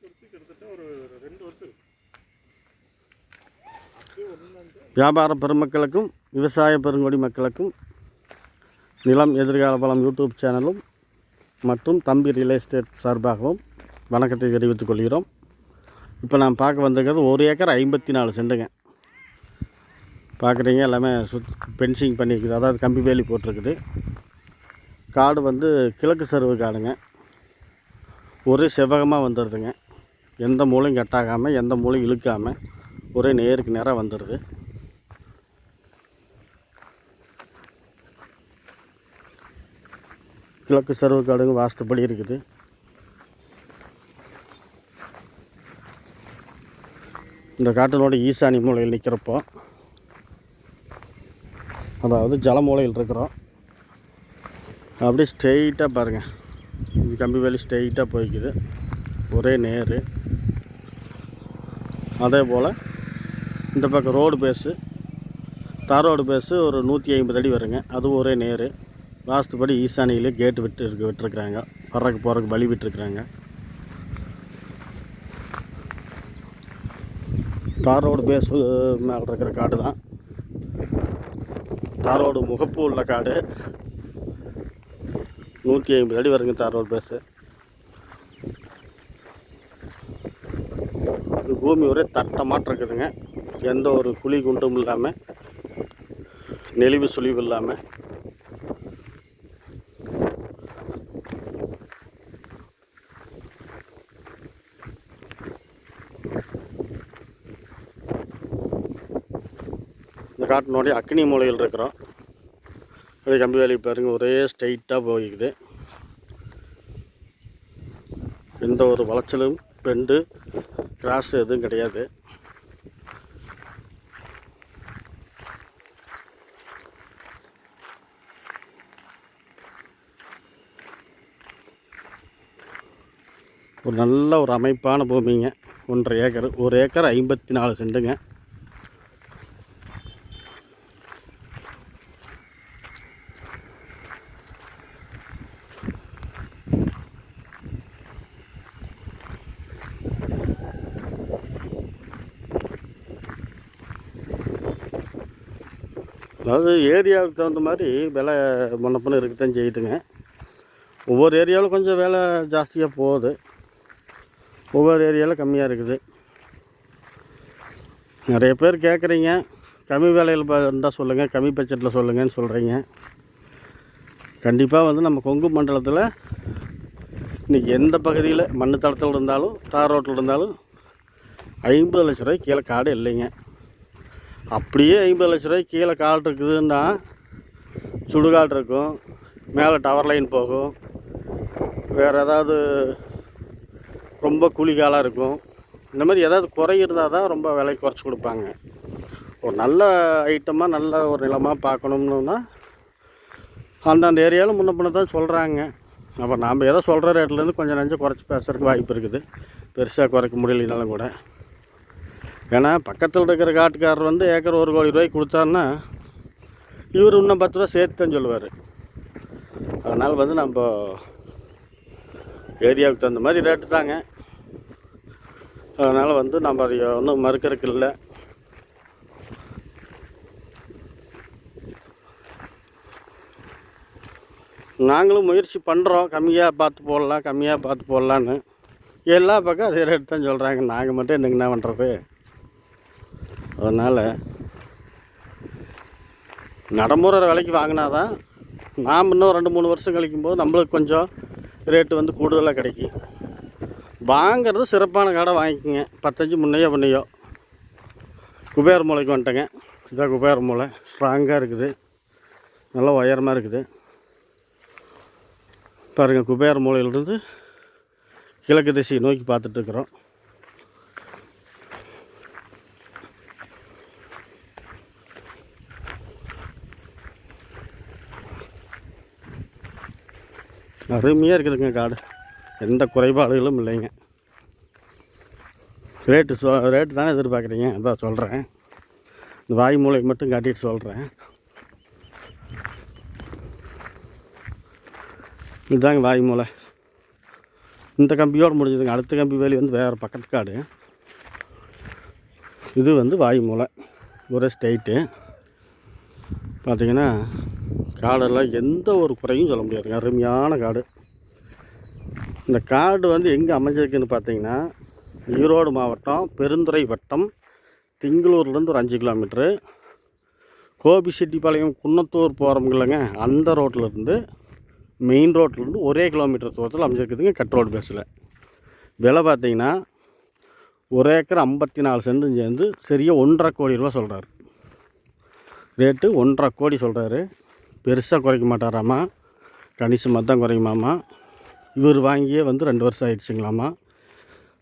கொடுத்து கிட்டத்தட்ட ஒரு ரெண்டு வருஷம் வியாபார பெருமக்களுக்கும் விவசாய பெருங்கொடி மக்களுக்கும் நிலம் எதிர்கால பலம் யூடியூப் சேனலும் மற்றும் தம்பி ரியல் எஸ்டேட் சார்பாகவும் வணக்கத்தை தெரிவித்துக் கொள்கிறோம். இப்போ நான் பார்க்க வந்திருக்கிறது ஒரு ஏக்கர் ஐம்பத்தி நாலு செண்டுங்க. பார்க்குறீங்க எல்லாமே சுத் பென்சிங் பண்ணியிருக்குது. அதாவது கம்பி வேலி போட்டிருக்குது. காடு வந்து கிழக்கு சருவு காடுங்க. ஒரே செவ்வகமாக வந்துடுதுங்க எந்த மூலையும் கட்டாகாமல் எந்த மூலையும் இழுக்காமல் ஒரே நேருக்கு நேராக வந்துடுது கிழக்கு சர்வ காடுங்க வாஸ்துப்படி இருக்குது. இந்த காட்டினோட ஈசானி மூலையில் நிற்கிறப்போ அதாவது ஜல மூலையில் இருக்கிறோம். அப்படியே ஸ்ட்ரெயிட்டாக பாருங்கள் இது கம்பி வேலி ஸ்ட்ரெயிட்டாக போய்க்குது. ஒரே நேரு. அதே போல் இந்த பக்கம் ரோடு பேஸு. தார் ரோடு பேஸு ஒரு நூற்றி ஐம்பது அடி வருங்க. அதுவும் ஒரே நேர். வாஸ்துப்படி ஈசானியிலே கேட்டு விட்டு இருக்கு விட்டுருக்குறாங்க. வர்றக்கு போகிறக்கு வழி விட்டுருக்குறாங்க. தார் ரோடு பேஸு மேலே இருக்கிற காடு தான். தார் ரோடு முகப்பு உள்ள காடு. நூற்றி ஐம்பது அடி வருங்க தார் ரோடு பேஸு. பூமி ஒரே தட்டமாக இருக்குதுங்க எந்த ஒரு குழி குண்டும் இல்லாமல் நெளிவு சுழிவு இல்லாமல் இந்த காட்டினுடைய அக்னி மூலையில் இருக்கிறோம். அப்படியே கம்பி வேலைக்கு பாருங்க ஒரே ஸ்ட்ரைட்டாக போய்க்குது எந்த ஒரு வளைச்சலும் பெண்டு கிராஸ் எதுவும் கிடையாது. ஒரு நல்ல ஒரு அமைப்பான பூமிங்க. ஒன்றரை ஏக்கர். ஒரு ஏக்கர் ஐம்பத்தி நாலு செண்டுங்க. அதாவது ஏரியாவுக்கு தகுந்த மாதிரி விலை முன்னப்பின்னு இருக்கத்தான் செய்யுதுங்க. ஒவ்வொரு ஏரியாவில் கொஞ்சம் விலை ஜாஸ்தியாக போகுது. ஒவ்வொரு ஏரியாவில் கம்மியாக இருக்குது. நிறைய பேர் கேட்குறீங்க கம்மி விலையில் இருந்தால் சொல்லுங்கள் கம்மி பட்ஜெட்டில் சொல்லுங்கன்னு சொல்கிறீங்க கண்டிப்பாக வந்து நம்ம கொங்கு மண்டலத்தில் இன்றைக்கி எந்த பகுதியில் மண் தளத்தில் இருந்தாலும் தார் ரோட்டில் இருந்தாலும் ஐம்பது லட்ச ரூபாய்க்கு கீழே காடு இல்லைங்க. அப்படியே ஐம்பது லட்ச ரூபாய்க்கு கீழே கால் இருக்குதுன்னா சுடுகாடு இருக்கும் மேலே டவர் லைன் போகும். வேறு ஏதாவது ரொம்ப கூலிகாலாக இருக்கும். இந்த மாதிரி ஏதாவது குறை இருந்தால் தான் ரொம்ப விலை குறைச்சி கொடுப்பாங்க. ஒரு நல்ல ஐட்டமாக நல்ல ஒரு நிலமாக பார்க்கணும்னா அந்தந்த ஏரியாவில் முன்ன பின்ன தான் சொல்கிறாங்க அப்போ நாம் ஏதோ சொல்கிற ரேட்லேருந்து கொஞ்சம் நஞ்சம் குறைச்சி பேசுகிறதுக்கு வாய்ப்பு இருக்குது. பெருசாக குறைக்க முடியலனாலும் கூட. ஏன்னா பக்கத்தில் இருக்கிற காட்டுக்காரர் வந்து ஏக்கர் ஒரு கோடி ரூபாய்க்கு கொடுத்தாருன்னா இவர் இன்னும் பத்து ரூபா சேர்த்து தான் சொல்லுவார். அதனால் வந்து நம்ம ஏரியாவுக்கு தகுந்த மாதிரி ரேட்டு தாங்க. அதனால் வந்து நம்ம அதை ஒன்றும் மறுக்கிறதுக்கு இல்லை. நாங்களும் முயற்சி பண்ணுறோம் கம்மியாக பார்த்து போடலாம் கம்மியாக பார்த்து போடலான்னு எல்லா பக்கம் அதே ரேட்டு தான் சொல்கிறாங்க நாங்கள் மட்டும் என்னங்க என்ன பண்ணுறது அதனால் நடைமுறை விலைக்கு வாங்கினா தான் நாம் இன்னும் ரெண்டு மூணு வருஷம் கழிக்கும் போது நம்மளுக்கு கொஞ்சம் ரேட்டு வந்து கூடுதலாக கிடைக்கும். வாங்கிறது சிறப்பான கடை வாங்கிக்கோங்க. பத்தஞ்சு முன்னையோ பண்ணையோ குபேர மூளைக்கு வந்துட்டேங்க. இதான் குபேர மூளை. ஸ்ட்ராங்காக இருக்குது. நல்லா உயரமாக இருக்குது. பாருங்கள் குபேர மூளையிலிருந்து கிழக்கு திசையை நோக்கி பார்த்துட்டு அருமையாக இருக்குதுங்க காடு. எந்த குறைபாடுகளும் இல்லைங்க. ரேட்டு சொ ரேட்டு தானே எதிர்பார்க்குறீங்க? அதான் சொல்கிறேன் இந்த வாய் மூளை மட்டும் காட்டிட்டு சொல்கிறேன் இதுதாங்க வாய் மூளை. இந்த கம்பியோடு முடிஞ்சதுங்க. அடுத்த கம்பி வேலி வந்து வேறு பக்கத்து காடு. இது வந்து வாய் மூளை. ஒரே ஸ்டெயிட்டு பார்த்தீங்கன்னா காடெல்லாம் எந்த ஒரு குறையும் சொல்ல முடியாதுங்க அருமையான காடு. இந்த காடு வந்து எங்கே அமைஞ்சிருக்குன்னு பார்த்தீங்கன்னா ஈரோடு மாவட்டம் பெருந்துறை வட்டம் திங்களூர்லேருந்து ஒரு அஞ்சு கிலோமீட்ரு. கோபிச்செட்டிப்பாளையம் குன்னத்தூர் போகிறோம்லங்க அந்த ரோட்டிலேருந்து மெயின் ரோட்லேருந்து ஒரே கிலோமீட்டர் தூரத்தில் அமைஞ்சிருக்குதுங்க கட் ரோடு பேஸில் விலை பார்த்தீங்கன்னா ஒரு ஏக்கர் ஐம்பத்தி நாலு சென்டும் சேர்ந்து சரியாக ஒன்றரை கோடி ரூபா சொல்கிறாரு ரேட்டு ஒன்றரை கோடி சொல்கிறாரு பெருசாக குறைக்க மாட்டாராம்மா கணிசமாக தான் குறைக்குமாம்மா இவர் வாங்கியே வந்து ரெண்டு வருஷம் ஆகிடுச்சிங்களாம்மா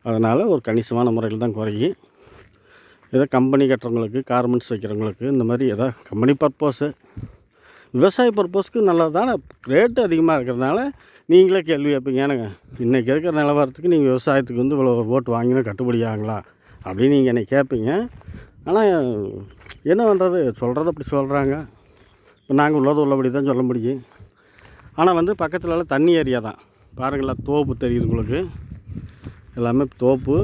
அதனால் ஒரு கணிசமான முறையில் தான் குறையும் ஏதோ கம்பெனி கட்டுறவங்களுக்கு கார்மெண்ட்ஸ் வைக்கிறவங்களுக்கு இந்த மாதிரி ஏதோ கம்பெனி பர்பஸு விவசாய பர்பஸ்க்கு நல்லதான ரேட்டு அதிகமாக இருக்கிறதுனால நீங்களே கேள்வி கேட்பீங்க. ஏனுங்க இன்றைக்கி இருக்கிற நிலவரத்துக்கு நீங்கள் விவசாயத்துக்கு வந்து இவ்வளோ ஓட்டு வாங்கினா கட்டுப்படி ஆகலாம் அப்படின்னு நீங்கள் என்னை கேட்பீங்க. ஆனால் என்ன பண்ணுறது சொல்கிறது அப்படி சொல்கிறாங்க இப்போ நாங்கள் உள்ளது உள்ளபடி தான் சொல்ல முடியும். ஆனால் வந்து பக்கத்துலலாம் தண்ணி ஏரியா தான். பாருங்களேன் தோப்பு தெரியுது உங்களுக்கு. எல்லாமே தோப்பு.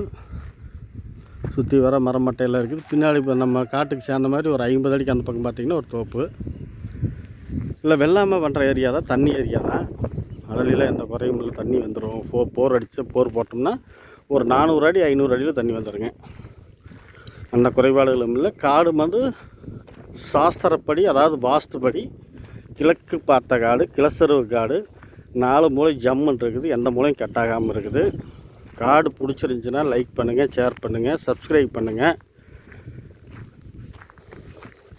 சுற்றி வர மரம் மட்டையெல்லாம் இருக்குது. பின்னாடி இப்போ நம்ம காட்டுக்கு சேர்ந்த மாதிரி ஒரு ஐம்பது அடிக்கு அந்த பக்கம் பார்த்திங்கன்னா ஒரு தோப்பு. இல்லை வெள்ளாமை பண்ணுற ஏரியா தான் தண்ணி ஏரியா தான். அதில் எந்த குறையும் இல்லை. தண்ணி வந்துடும் போ போர் அடித்து போர் போட்டோம்னா ஒரு நானூறு அடி ஐநூறு அடியில் தண்ணி வந்துடுங்க அந்த குறைபாடுகளும் இல்லை. காடு வந்து சாஸ்திரப்படி அதாவது வாஸ்துபடி கிழக்கு பார்த்த காடு கிளசருவு காடு நாலு மூளை ஜம்முன்னு இருக்குது. எந்த மூலையும் கட்டாகாமல் இருக்குது. காடு பிடிச்சிருந்துச்சின்னா லைக் பண்ணுங்கள் ஷேர் பண்ணுங்கள் சப்ஸ்கிரைப் பண்ணுங்கள்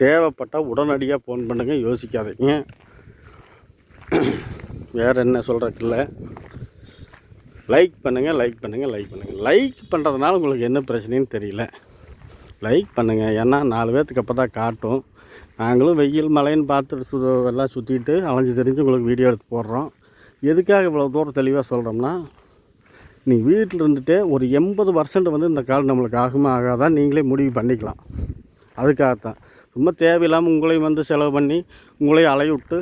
தேவைப்பட்டால் உடனடியாக ஃபோன் பண்ணுங்கள் யோசிக்காதீங்க. வேறு என்ன சொல்கிறதுக்கு இல்லை லைக் பண்ணுங்கள் லைக் பண்ணுங்கள் லைக் பண்ணுங்கள் லைக் பண்ணுறதுனால உங்களுக்கு என்ன பிரச்சனைன்னு தெரியல. லைக் பண்ணுங்கள் ஏன்னா நாலு பேர்த்துக்கு அப்போ தான் காட்டும். நாங்களும் வெயில் மழைன்னு பார்த்துட்டு சு எல்லாம் சுற்றிட்டு அலைஞ்சு தெரிஞ்சு உங்களுக்கு வீடியோ எடுத்து போடுறோம். எதுக்காக இவ்வளோ தூரம் தெளிவாக சொல்கிறோம்னா நீ வீட்டில் இருந்துகிட்டே ஒரு எண்பது பர்சன்ட் வந்து இந்த கால் நம்மளுக்கு ஆகுமா ஆகாதான் நீங்களே முடிவு பண்ணிக்கலாம். அதுக்காகத்தான். ரொம்ப தேவையில்லாமல் உங்களையும் வந்து செலவு பண்ணி உங்களையும் அலைய விட்டு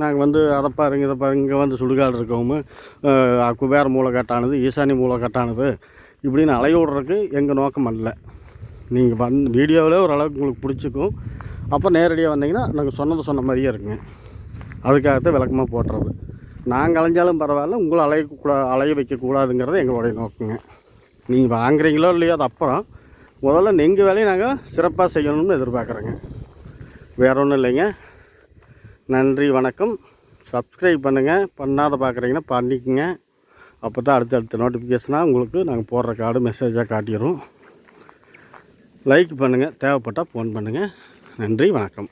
நாங்கள் வந்து அதை பாருங்க இதை பாருங்க இங்கே வந்து சுடுகாடு இருக்கவும் குபேர மூளை கட்டானது ஈசானி மூளை கட்டானது இப்படின்னு அலைய விட்றதுக்கு எங்கள் நோக்கம் அல்ல. நீங்கள் வந் வீடியோவில் ஓரளவுக்கு உங்களுக்கு பிடிச்சிக்கும் அப்போ நேரடியாக வந்தீங்கன்னா நாங்கள் சொன்னது சொன்ன மாதிரியே இருக்குங்க. அதுக்காகத்தான் விளக்கமாக போட்டுறது நாங்கள் அலைஞ்சாலும் பரவாயில்ல உங்களை அலையக்கூடா அலைய வைக்கக்கூடாதுங்கிறது எங்களுடைய நோக்குங்க. நீங்கள் வாங்குறீங்களோ இல்லையோ அது அப்புறம். முதல்ல எங்கள் வேலையை நாங்கள் சிறப்பாக செய்யணும்னு எதிர்பார்க்குறேங்க. வேற ஒன்றும் இல்லைங்க. நன்றி வணக்கம். சப்ஸ்கிரைப் பண்ணுங்கள் பண்ணாத பார்க்குறீங்கன்னா பண்ணிக்கோங்க. அப்போ தான் அடுத்தடுத்த நோட்டிஃபிகேஷனாக உங்களுக்கு நாங்கள் போடுற கார்டு மெசேஜாக காட்டிடுறோம். லைக் பண்ணுங்கள் தேவைப்பட்டால் ஃபோன் பண்ணுங்கள் நன்றி வணக்கம்.